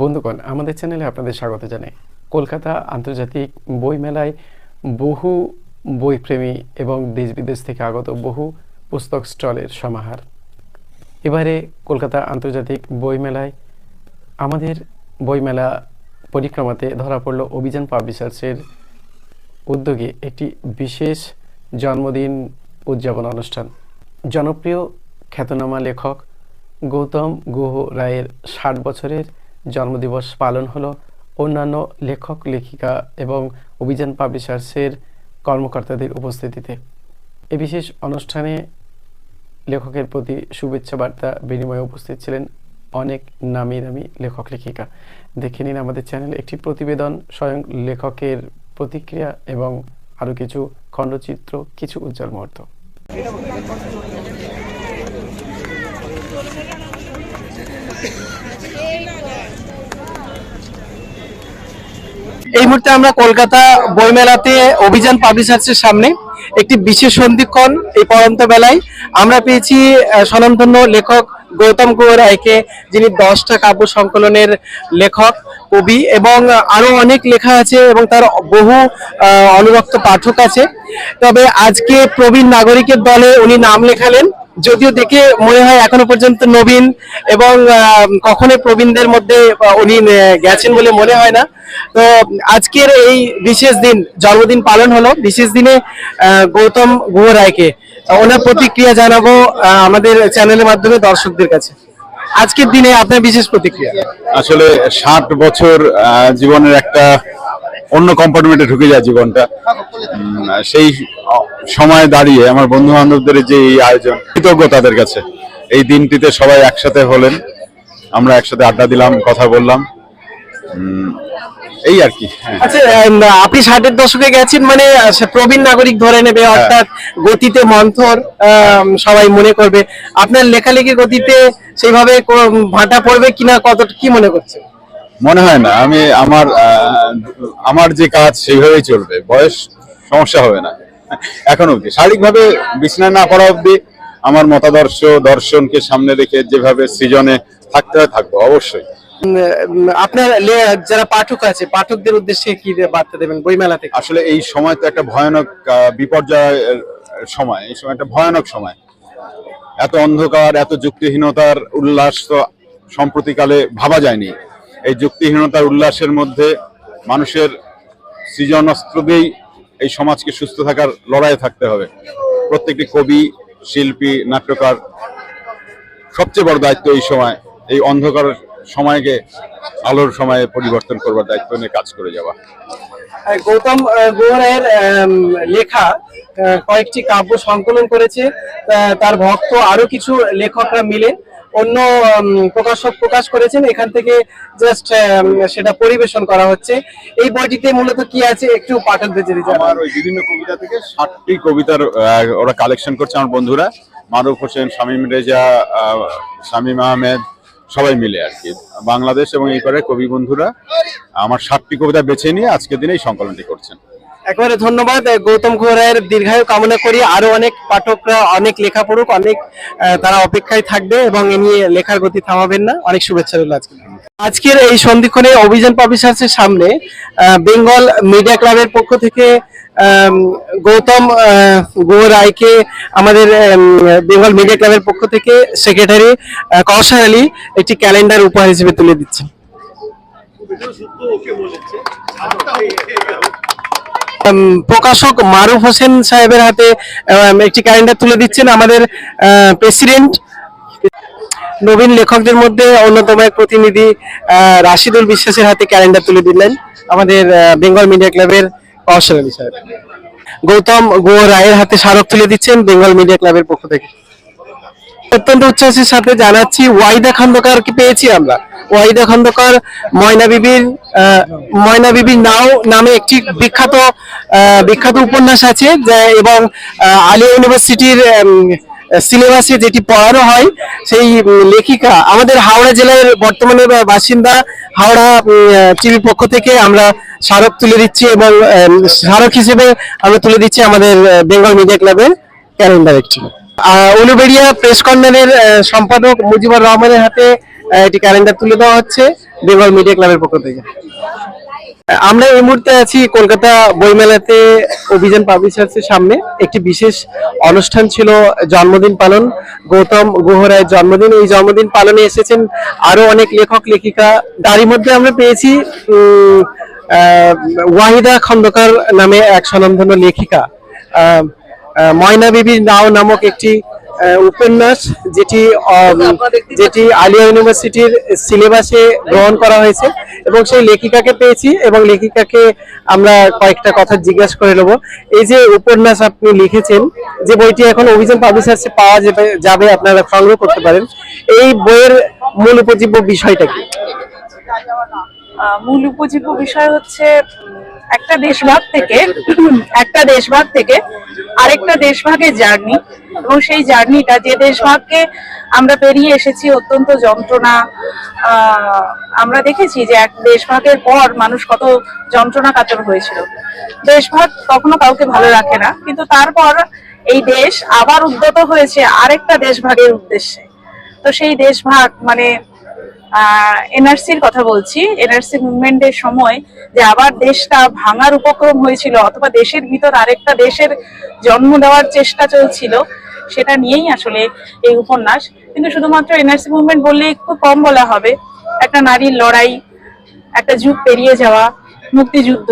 বন্ধুগণ, আমাদের চ্যানেলে আপনাদের স্বাগত জানাই। কলকাতা আন্তর্জাতিক বইমেলায় বহু বইপ্রেমী এবং দেশ বিদেশ থেকে আগত বহু পুস্তক স্টলের সমাহার। এবারে কলকাতা আন্তর্জাতিক বইমেলায় আমাদের বইমেলা পরিক্রমাতে ধরা পড়ল অভিযান পাবলিশার্সের উদ্যোগে একটি বিশেষ জন্মদিন উদযাপন অনুষ্ঠান। জনপ্রিয় খ্যাতনামা লেখক গৌতম গুহ রায়ের ষাট বছরের জন্মদিবস পালন হলো অন্যান্য লেখক, লেখিকা এবং অভিযান পাবলিশার্সের কর্মকর্তাদের উপস্থিতিতে। এ বিশেষ অনুষ্ঠানে লেখকের প্রতি শুভেচ্ছা বার্তা বিনিময়ে উপস্থিত ছিলেন অনেক নামি দামি লেখক, লেখিকা। দেখে নিন আমাদের চ্যানেলে একটি প্রতিবেদন, স্বয়ং লেখকের প্রতিক্রিয়া এবং আরও কিছু খণ্ডচিত্র, কিছু উজ্জ্বল মুহূর্ত। এই মুহূর্তে আমরা কলকাতা বইমেলাতে অভিযান পাবলিশার্সের সামনে। একটি বিশেষ সন্ধিক্ষণ এই পড়ন্ত বেলায় আমরা পেয়েছি স্বনামধন্য লেখক গৌতম রায়কে, যিনি দশটা কাব্য সংকলনের লেখক, কবি এবং আরও অনেক লেখা আছে এবং তার বহু অনুরক্ত পাঠক আছে। তবে আজকে প্রবীণ নাগরিকের দলে উনি নাম লেখালেন। যদিও দেখে মনে হয় এখনও পর্যন্ত নবীন এবং কখনোই প্রবীণদের মধ্যে উনি গেছেন বলে মনে হয় না। তো আজকের এই বিশেষ দিন, জন্মদিন পালন হলো। বিশেষ দিনে গৌতম গুহ রায়কে ওনার প্রতিক্রিয়া জানাব আমাদের চ্যানেলের মাধ্যমে দর্শকদের কাছে। আজকের দিনে আপনার বিশেষ প্রতিক্রিয়া? আসলে ষাট বছর জীবনের একটা অন্য কম্পার্টমেন্টে ঢুকে যায় জীবনটা। সেই সময় দাঁড়িয়ে আমার বন্ধু বান্ধবদের যে এই আয়োজন কৃতজ্ঞ তাদের কাছে। এই দিনটিতে সবাই একসাথে হলেন। আমরা একসাথে আড্ডা দিলাম কথা বললাম। এই আর কি হ্যাঁ। আচ্ছা আপনি ষাটের দশকে গেছেন মানে প্রবীণ নাগরিক ধরে নেবে অর্থাৎ গতিতে মন্থর সবাই মনে করবে। আপনার লেখালেখি গতিতে সেইভাবে ভাটা পড়বে কিনা কত কি মনে করছে মনে হয় না আমি আমার আমার যে কাজ সেইভাবেই চলবে বয়স সমস্যা হবে না। এখন অবধি শারীরিকভাবে বিছানায় না করা অবধি আমার মতাদর্শ দর্শনকে সামনে রেখে যেভাবে সৃজনে থাকতে হয় থাকব অবশ্যই। আপনার যারা পাঠক আছে পাঠকদের উদ্দেশ্যে কি বার্তা দেবেন বইমেলা থেকে? আসলে এই সময় তো একটা ভয়ানক বিপর্যয়ের সময় এই সময় একটা ভয়ানক সময়। এত অন্ধকার এত যুক্তিহীনতার উল্লাস তো সম্প্রতিকালে ভাবা যায়নি। এই যুক্তিহীনতার উল্লাসের মধ্যে মানুষের সৃজনস্ত্র দিয়েই এই সমাজকে সুস্থ থাকার লড়াইয়ে থাকতে হবে। প্রত্যেকটি কবি শিল্পী নাট্যকার সবচেয়ে বড় দায়িত্ব এই সময় এই অন্ধকার সময়কে আলোর সময়ে পরিবর্তন করবার দায়িত্ব নিয়ে কাজ করে যাওয়া। গৌতম আম, লেখা কয়েকটি কাব্য সংকলন করেছে। তার ভক্ত আরও কিছু লেখকরা মিলে অন্য প্রকাশক প্রকাশ করেছেন, এখান থেকে জাস্ট সেটা পরিবেশন করা হচ্ছে। এই বইটিতে মূলত কি আছে একটু পাঠকদের যদি। আমার ওই বিভিন্ন কবিতা থেকে ষাটটি কবিতার ওরা কালেকশন করছে আমার বন্ধুরা। মারুফ হোসেন, শামীম রেজা শামীম আহমেদ, সবাই মিলে আর কি। বাংলাদেশ এবং এই করে কবি বন্ধুরা আমার ষাটটি কবিতা বেছে নিয়ে আজকের দিনে এই সংকলনটি করছেন। একেবারে ধন্যবাদ। গৌতম ঘোষ রায়ের দীর্ঘায়ু কামনা করি। আরও অনেক পাঠকরা, অনেক লেখা পড়ুক অনেক তারা অপেক্ষায় থাকবে এবং এ নিয়ে লেখার গতি থামাবেন না। অনেক শুভেচ্ছা রইল আজকে। আজকের এই সন্ধিক্ষণে অভিযান পাবলিশার্সের সামনে বেঙ্গল মিডিয়া ক্লাবের পক্ষ থেকে গৌতম গুহ রায়কে আমাদের বেঙ্গল মিডিয়া ক্লাবের পক্ষ থেকে সেক্রেটারি কৌশল আলী একটি ক্যালেন্ডার উপহার হিসেবে তুলে দিচ্ছেন। প্রকাশক মারুফ হোসেন সাহেবের হাতে একটি ক্যালেন্ডার তুলে দিচ্ছেন আমাদের প্রেসিডেন্ট নবীন লেখকদের মধ্যে অন্যতম এক প্রতিনিধি রাশিদুল বিশ্বাসের হাতে ক্যালেন্ডার তুলে দিলেন আমাদের বেঙ্গল মিডিয়া ক্লাবের আলী সাহেব। গৌতম গো রায়ের হাতে স্মারক তুলে দিচ্ছেন বেঙ্গল মিডিয়া ক্লাবের পক্ষ থেকে। অত্যন্ত উচ্ছ্বাসের সাথে জানাচ্ছি, ওয়াইদা খন্দকারকে পেয়েছি আমরা। ওয়াইদা খন্দকার, ময়না বিবির ময়না বিবির নাও নামে একটি বিখ্যাত বিখ্যাত উপন্যাস আছে এবং আলিয়া ইউনিভার্সিটির সিলেবাসে যেটি পড়ানো হয়, সেই লেখিকা, আমাদের হাওড়া জেলার বর্তমানে বাসিন্দা হাওড়া টিভির পক্ষ থেকে আমরা স্মারক তুলে দিচ্ছি এবং স্মারক হিসেবে আমরা তুলে দিচ্ছি আমাদের বেঙ্গল মিডিয়া ক্লাবের ক্যালেন্ডার একটি। উলুবেড়িয়া প্রেস কর্নারের সম্পাদক মুজিবুর রহমানের হাতে একটি ক্যালেন্ডার তুলে দেওয়া হচ্ছে বেঙ্গল মিডিয়া ক্লাবের পক্ষ থেকে। আমরা এই মুহূর্তে আছি কলকাতা বইমেলাতে অভিযান পাবলিশার্সের সামনে। একটি বিশেষ অনুষ্ঠান ছিল জন্মদিন পালন। গৌতম গুহ রায়ের জন্মদিন। এই জন্মদিন পালনে এসেছেন আরও অনেক লেখক, লেখিকা। তারই মধ্যে আমরা পেয়েছি ওয়াহিদা খন্দকার নামে এক স্বনামধন্য লেখিকা। ময়না বিবির নাও নামক একটি উপন্যাস যেটি যেটি আলিয়া ইউনিভার্সিটির সিলেবাসে গ্রহণ করা হয়েছে এবং সেই লেখিকাকে পেয়েছি এবং লেখিকাকে আমরা কয়েকটা কথা জিজ্ঞাসা করে নেব। এই যে উপন্যাস আপনি লিখেছেন, যে বইটি এখন অভিযান পাবলিশার্সে পাওয়া যাবে যাবে, আপনারা সংগ্রহ করতে পারেন। এই বইয়ের মূল উপজীব্য বিষয়টা কি? মূল উপজীব্য বিষয় হচ্ছে একটা দেশভাগ থেকে, একটা দেশভাগ থেকে আরেকটা দেশভাগের জার্নি এবং সেই জার্নিটা, যে দেশভাগকে আমরা পেরিয়ে এসেছি অত্যন্ত যন্ত্রণা আমরা দেখেছি যে এক দেশভাগের পর মানুষ কত যন্ত্রণা কাতর হয়েছিল। দেশভাগ কখনো কাউকে ভালো রাখে না, কিন্তু তারপর এই দেশ আবার উদ্যত হয়েছে আরেকটা দেশভাগের উদ্দেশ্যে। তো সেই দেশভাগ মানে এনআরসির কথা বলছি। এনআরসি মুভমেন্টের সময় যে আবার দেশটা ভাঙার উপক্রম হয়েছিল অথবা দেশের ভিতর আরেকটা দেশের জন্ম দেওয়ার চেষ্টা চলছিল, সেটা নিয়েই আসলে এই উপন্যাস। কিন্তু শুধুমাত্র এনআরসি মুভমেন্ট বললেই খুব কম বলা হবে। একটা নারীর লড়াই, একটা যুগ পেরিয়ে যাওয়া, মুক্তিযুদ্ধ,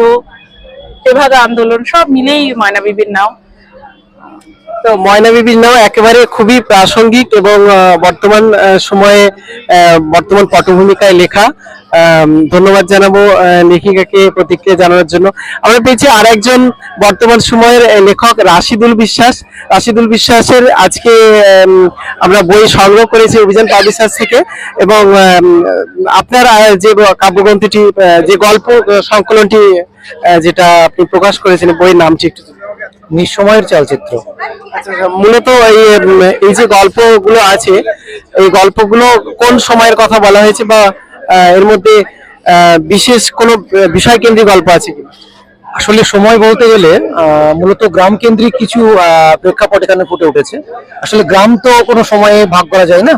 তেভাগা আন্দোলন, সব মিলেই ময়না বিবির নাও তো ময়না বিবির নাম একেবারে খুবই প্রাসঙ্গিক এবং বর্তমান সময়ে বর্তমান পটভূমিকায় লেখা। ধন্যবাদ জানাব লেখিকাকে প্রতিক্রিয়া জানানোর জন্য। আমরা পেয়েছি আর একজন বর্তমান সময়ের লেখক রাশিদুল বিশ্বাস। রাশিদুল বিশ্বাসের আজকে আমরা বই সংগ্রহ করেছি অভিযান পাবলিশার্স থেকে এবং আপনার যে কাব্যগ্রন্থটি যে গল্প সংকলনটি যেটা আপনি প্রকাশ করেছেন, বইয়ের নামটি একটু নিঃসময়ের চলচ্চিত্র। আচ্ছা, আচ্ছা, মূলত এই এই যে গল্পগুলো আছে এই গল্পগুলো কোন সময়ের কথা বলা হয়েছে বা এর মধ্যে বিশেষ কোনো বিষয় কেন্দ্রিক গল্প আছে কি আসলে সময় বলতে গেলে মূলত গ্রাম কেন্দ্রিক কিছু প্রেক্ষাপট এখানে ফুটে উঠেছে। আসলে গ্রাম তো কোনো সময়ে ভাগ করা যায় না।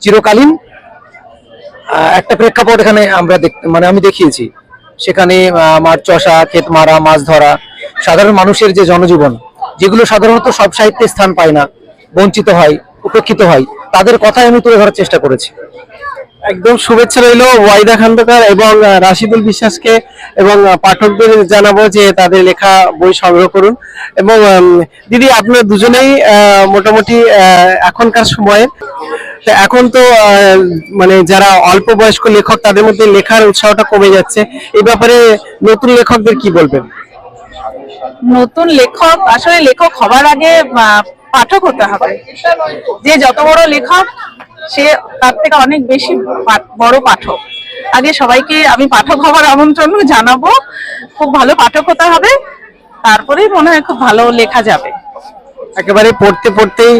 চিরকালীন একটা প্রেক্ষাপট এখানে আমরা দেখ- মানে আমি দেখিয়েছি। সেখানে মাঠ চষা ক্ষেত মারা মাছ ধরা সাধারণ মানুষের যে জনজীবন, যেগুলো সাধারণত সব সাহিত্যে স্থান পায় না, বঞ্চিত হয়, উপেক্ষিত হয়, তাদের কথাই আমি তুলে ধরার চেষ্টা করেছি। একদম শুভেচ্ছা রইল ওয়াইদা খান্দকার এবং রাশিদুল বিশ্বাসকে এবং পাঠকদের জানাব যে তাদের লেখা বই সংগ্রহ করুন। এবং দিদি, আপনারা দুজনেই মোটামুটি এখনকার সময়ে এখন তো মানে যারা অল্প বয়স্ক লেখক, তাদের মধ্যে লেখার উৎসাহটা কমে যাচ্ছে। এই ব্যাপারে নতুন লেখকদের কি বলবেন? নতুন লেখক, আসলে লেখক হবার আগে পাঠক হতে হবে। যে যত বড় লেখক, সে তার থেকে অনেক বেশি বড় পাঠক। আগে সবাইকে আমি পাঠক হবার আমন্ত্রণ জানাব। খুব ভালো পাঠক হতে হবে। তারপরেই মনে হয় খুব ভালো লেখা যাবে। একেবারে পড়তে পড়তেই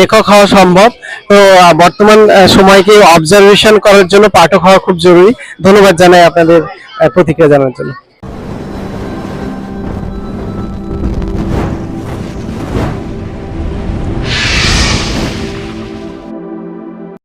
লেখক হওয়া সম্ভব। তো বর্তমান সময়কে অবজারভেশন করার জন্য পাঠক হওয়া খুব জরুরি। ধন্যবাদ জানাই আপনাদের প্রতিক্রিয়া জানার জন্য।